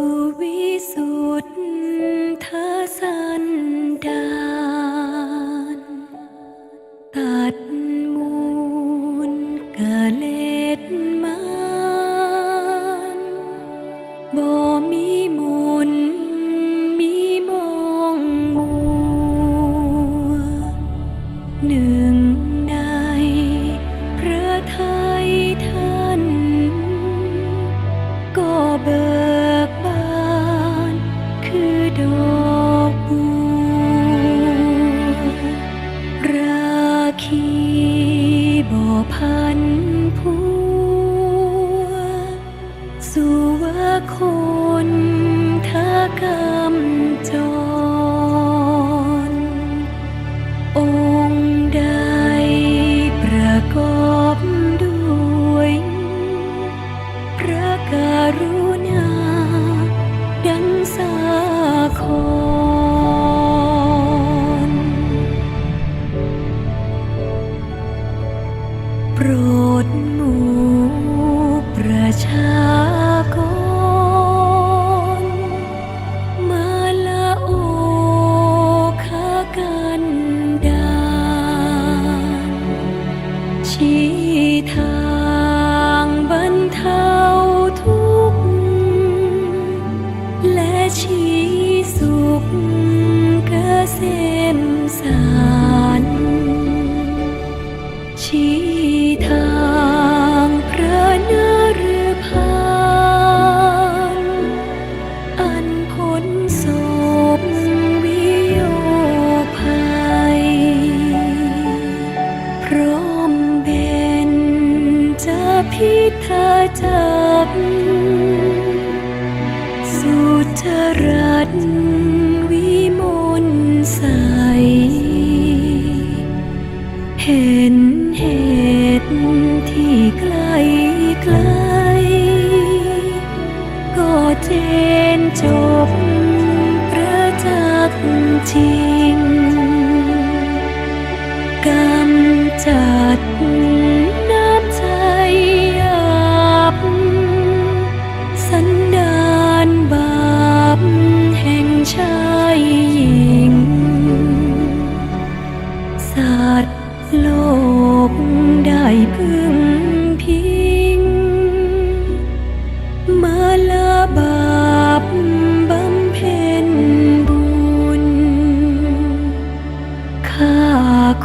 อ บ่มีมนต์มีมองมัวหนึ่งในพระไทยท่าน ก็เบิกบานคือดอกบัวราคีบ่พันพัวสุว คนทากรรมจร องค์ใดประกอบด้วย พระกรุณา ดังสาครโปรดหมู่ประชากร เกษมสารชี้ทางพระนรพานอันพ้นโศกวิโยภัย พร้อมเบนจะพิทาจักรสุจรัตน์ จบประจักษ์จริงกำจัดน้ำใจหยาบสันดานบาปแห่งชายหญิงสัตว์โลกได้พึ่ง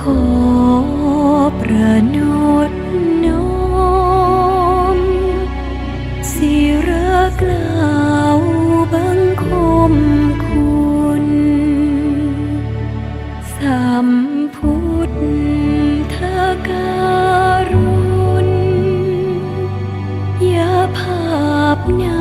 ขอประนดน้อมสิระกล่าวบังคมคุณสัมพุทธการุณยาภาพนา